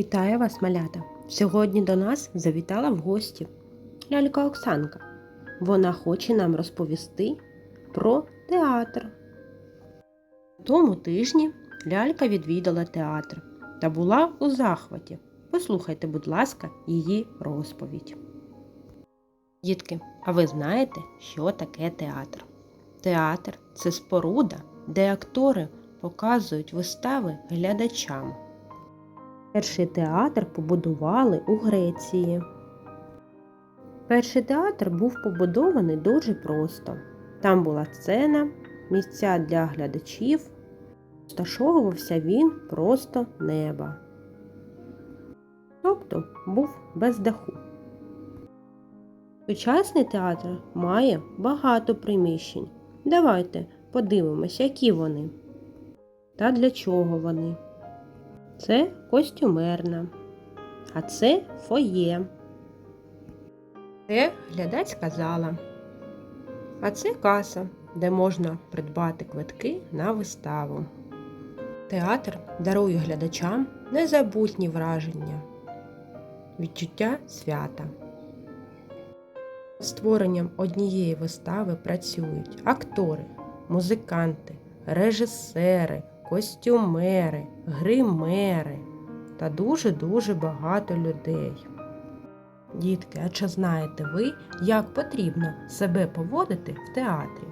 Вітаю вас, малята! Сьогодні до нас завітала в гості лялька Оксанка. Вона хоче нам розповісти про театр. Тому тижні лялька відвідала театр та була у захваті. Послухайте, будь ласка, її розповідь. Дітки, а ви знаєте, що таке театр? Театр це споруда, де актори показують вистави глядачам. Перший театр побудували у Греції. Перший театр був побудований дуже просто. Там була сцена, місця для глядачів. Розташовувався він просто неба. Тобто був без даху. Сучасний театр має багато приміщень. Давайте подивимося, які вони та для чого вони. Це костюмерна, а це фоє. Це глядацька зала. А це каса, де можна придбати квитки на виставу. Театр дарує глядачам незабутні враження, відчуття свята. Створенням однієї вистави працюють актори, музиканти, режисери, костюмери, гримери та дуже-дуже багато людей. Дітки, а чи знаєте ви, як потрібно себе поводити в театрі?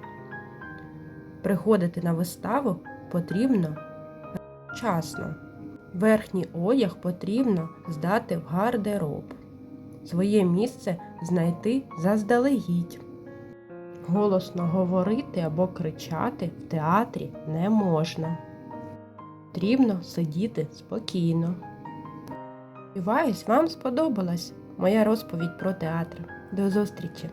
Приходити на виставу потрібно вчасно. Верхній одяг потрібно здати в гардероб. Своє місце знайти заздалегідь. Голосно говорити або кричати в театрі не можна. Потрібно сидіти спокійно. Сподіваюсь, вам сподобалась моя розповідь про театр. До зустрічі!